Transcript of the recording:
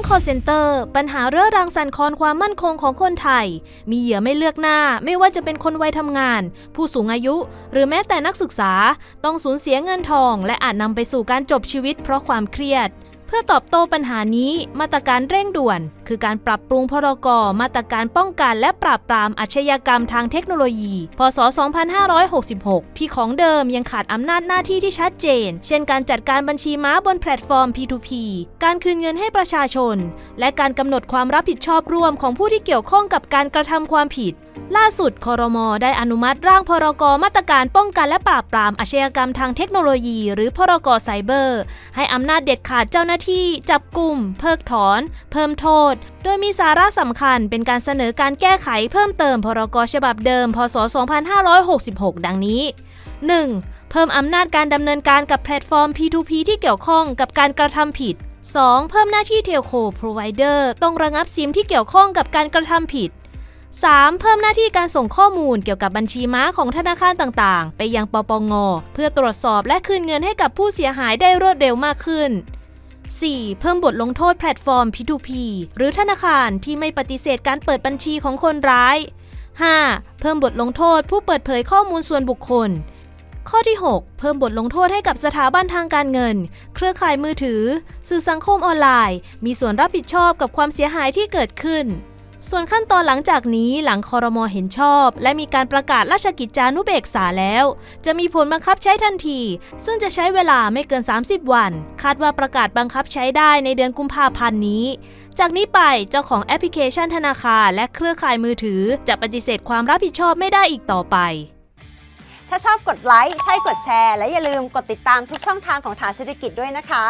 งคอร์เซนเตอร์ปัญหาเรื้อรังสั่นคลอนความมั่นคงของคนไทย มีเหยื่อไม่เลือกหน้า ไม่ว่าจะเป็นคนวัยทำงาน ผู้สูงอายุ หรือแม้แต่นักศึกษา ต้องสูญเสียเงินทอง และอาจนำไปสู่การจบชีวิตเพราะความเครียด พื่อตอบโต้ปัญหานี้มาตรการเร่งด่วน คือการปรับปรุงพรกมาตรการป้องกันและปราบปรามอาชญากรรมทางเทคโนโลยี พศ 2566 ที่ของเดิมยังขาดอำนาจหน้าที่ที่ชัดเจน เช่นการจัดการบัญชีม้าบนแพลตฟอร์ม P2P การคืนเงินให้ประชาชน และการกำหนดความรับผิดชอบร่วมของผู้ที่เกี่ยวข้องกับการกระทำความผิด ล่าสุดคอรมอได้อนุมัติร่างพรกมาตรการป้องกันและปราบปรามอาชญากรรมทางเทคโนโลยี หรือพรกไซเบอร์ ให้อำนาจเด็ดขาดเจ้าหน้าที่ จับกลุ่ม เพิกถอน เพิ่มโทษ โดยมีสาระสำคัญเป็นการเสนอการแก้ไขเพิ่มเติมพรกฉบับเดิม พศ 2566 ดังนี้ 1. เพิ่มอำนาจการดำเนินการกับแพลตฟอร์ม P2P ที่เกี่ยวข้องกับการกระทำผิด 2. เพิ่มหน้าที่เทลโคพรอไวเดอร์ต้องระงับซิมที่เกี่ยวข้องกับการกระทำผิด 3. เพิ่มหน้าที่การส่งข้อมูลเกี่ยวกับบัญชีม้าของธนาคารต่างๆ ไปยังปปง เพื่อตรวจสอบและคืนเงินให้กับผู้เสียหายได้รวดเร็วมากขึ้น 4. เพิ่มบทลงโทษแพลตฟอร์ม P2P หรือธนาคารที่ไม่ปฏิเสธการเปิดบัญชีของคนร้าย 5. เพิ่มบทลงโทษผู้เปิดเผยข้อมูลส่วนบุคคล ข้อที่ 6 เพิ่มบทลงโทษให้กับสถาบันทางการเงิน เครือข่ายมือถือ สื่อสังคมออนไลน์ มีส่วนรับผิดชอบกับความเสียหายที่เกิดขึ้น ส่วนขั้นตอนหลังจากนี้หลังคอรมอเห็นชอบ และมีการประกาศราชกิจจานุเบกษาแล้ว จะมีผลบังคับใช้ทันที ซึ่งจะใช้เวลาไม่เกิน 30 วัน คาดว่าประกาศบังคับใช้ได้ในเดือนกุมภาพันธ์นี้ จากนี้ไปเจ้าของแอปพลิเคชันธนาคารและเครือข่ายมือถือ จะปฏิเสธความรับผิดชอบไม่ได้อีกต่อไป ถ้าชอบกดไลค์ใช่กดแชร์ และอย่าลืมกดติดตามทุกช่องทางของฐานเศรษฐกิจด้วยนะคะ